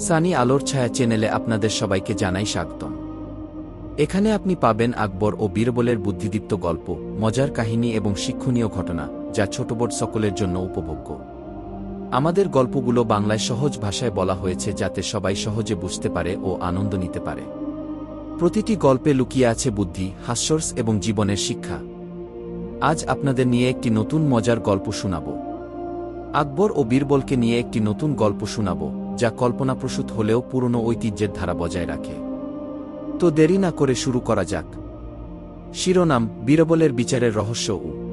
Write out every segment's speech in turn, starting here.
সানি আলোর ছায়া চ্যানেলে আপনাদের সবাইকে জানাই স্বাগতম। এখানে আপনি পাবেন আকবর ও বীরবলের বুদ্ধিদীপ্ত গল্প, মজার কাহিনী এবং শিক্ষণীয় ঘটনা, যা ছোট বড় সকলের জন্য উপভোগ্য। আমাদের গল্পগুলো বাংলায় সহজ ভাষায় বলা হয়েছে যাতে সবাই সহজে বুঝতে পারে ও আনন্দ নিতে পারে। প্রতিটি গল্পে লুকিয়ে আছে বুদ্ধি, হাস্যর্স এবং জীবনের শিক্ষা। আজ আপনাদের নিয়ে একটি নতুন মজার গল্প শোনাব। আকবর ও বীরবলকে নিয়ে একটি নতুন গল্প শোনাব। যা কল্পনাপ্রসূত হলেও পুরনো ঐতিহ্যের ধারা বজায় রাখে। তো দেরি না করে শুরু করা যাক। শিরোনাম, বীরবলের বিচারের রহস্য ও।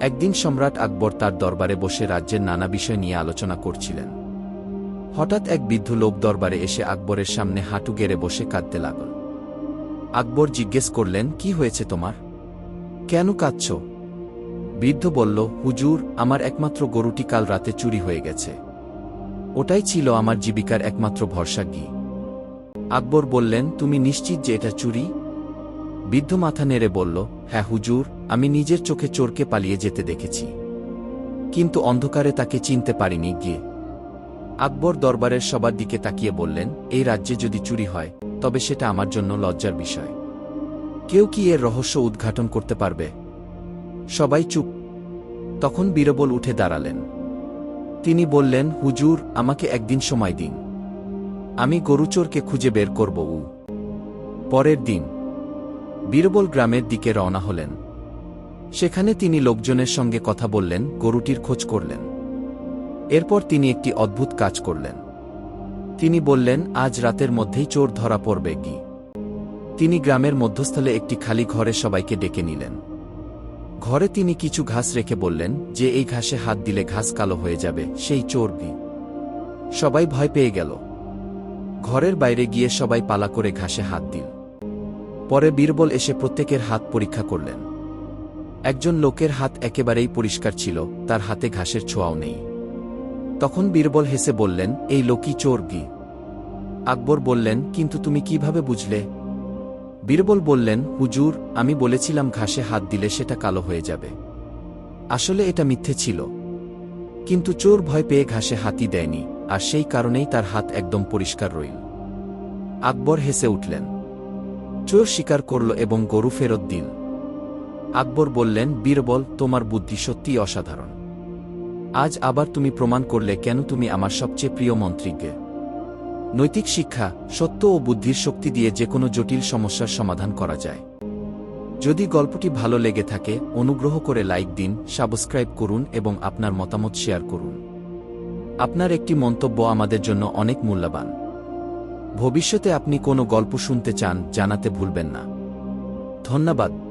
একদিন সম্রাট আকবর তার দরবারে বসে রাজ্যের নানা বিষয় নিয়ে আলোচনা করছিলেন। হঠাৎ এক বৃদ্ধ লোক দরবারে এসে আকবরের সামনে হাঁটু গেড়ে বসে কাঁদতে লাগল। আকবর জিজ্ঞেস করলেন, কি হয়েছে তোমার? কেন কাঁদছ? বৃদ্ধ বলল, হুজুর, আমার একমাত্র গরুটি কাল রাতে চুরি হয়ে গেছে। ওটাই ছিল আমার জীবিকার একমাত্র ভরসা গি আকবর বললেন, তুমি নিশ্চিত যে এটা চুরি? বৃদ্ধ মাথা নেড়ে বলল হ্যাঁ হুজুর, আমি নিজের চোখে চোরকে পালিয়ে যেতে দেখেছি। কিন্তু অন্ধকারে তাকে চিনতে পারিনি গিয়ে। আকবর দরবারের সবার দিকে তাকিয়ে বললেন, এই রাজ্যে যদি চুরি হয়, তবে সেটা আমার জন্য লজ্জার বিষয়। কেউ কি এর রহস্য উদ্ঘাটন করতে পারবে? সবাই চুপ। তখন বীরবল উঠে দাঁড়ালেন। তিনি বললেন, হুজুর, আমাকে একদিন সময় দিন। আমি গরুচোরকে খুঁজে বের করব উ। পরের দিন, বীরবল গ্রামের দিকে রওনা হলেন। সেখানে তিনি লোকজনের সঙ্গে কথা বললেন, গরুটির খোঁজ করলেন। এরপর তিনি একটি অদ্ভুত কাজ করলেন। তিনি বললেন, আজ রাতের মধ্যেই চোর ধরা পড়বে কি? তিনি গ্রামের মধ্যস্থলে একটি খালি ঘরে সবাইকে ডেকে নিলেন। ঘরে তিনি কিছু ঘাস রেখে বললেন, যে এই ঘাসে হাত দিলে ঘাস কালো হয়ে যাবে, সেই চোর গি সবাই ভয় পেয়ে গেল। ঘরের বাইরে গিয়ে সবাই পালা করে ঘাসে হাত দিল। পরে বীরবল এসে প্রত্যেকের হাত পরীক্ষা করলেন। একজন লোকের হাত একেবারেই পরিষ্কার ছিল, তার হাতে ঘাসের ছোঁয়াও নেই। তখন বীরবল হেসে বললেন, এই লোকই চোর গি আকবর বললেন, কিন্তু তুমি কীভাবে বুঝলে? বীরবল বললেন, হুজুর, আমি বলেছিলাম ঘাসে হাত দিলে সেটা কালো হয়ে যাবে। আসলে এটা মিথ্যে ছিল। কিন্তু চোর ভয় পেয়ে ঘাসে হাতি দেয়নি, আর সেই কারণেই তার হাত একদম পরিষ্কার রইল। আকবর হেসে উঠলেন, চোর স্বীকার করল এবং গরু ফেরত দিল। আকবর বললেন, বীরবল, তোমার বুদ্ধি সত্যিই অসাধারণ। আজ আবার তুমি প্রমাণ করলে কেন তুমি আমার সবচেয়ে প্রিয় মন্ত্রীকে নৈতিক শিক্ষা, সত্য ও বুদ্ধির শক্তি দিয়ে যে কোনো জটিল সমস্যার সমাধান করা যায়। যদি গল্পটি ভালো লেগে থাকে, অনুগ্রহ করে লাইক দিন, সাবস্ক্রাইব করুন এবং আপনার মতামত শেয়ার করুন। আপনার একটি মন্তব্য আমাদের জন্য অনেক মূল্যবান। ভবিষ্যতে আপনি কোনো গল্প শুনতে চান, জানাতে ভুলবেন না। ধন্যবাদ।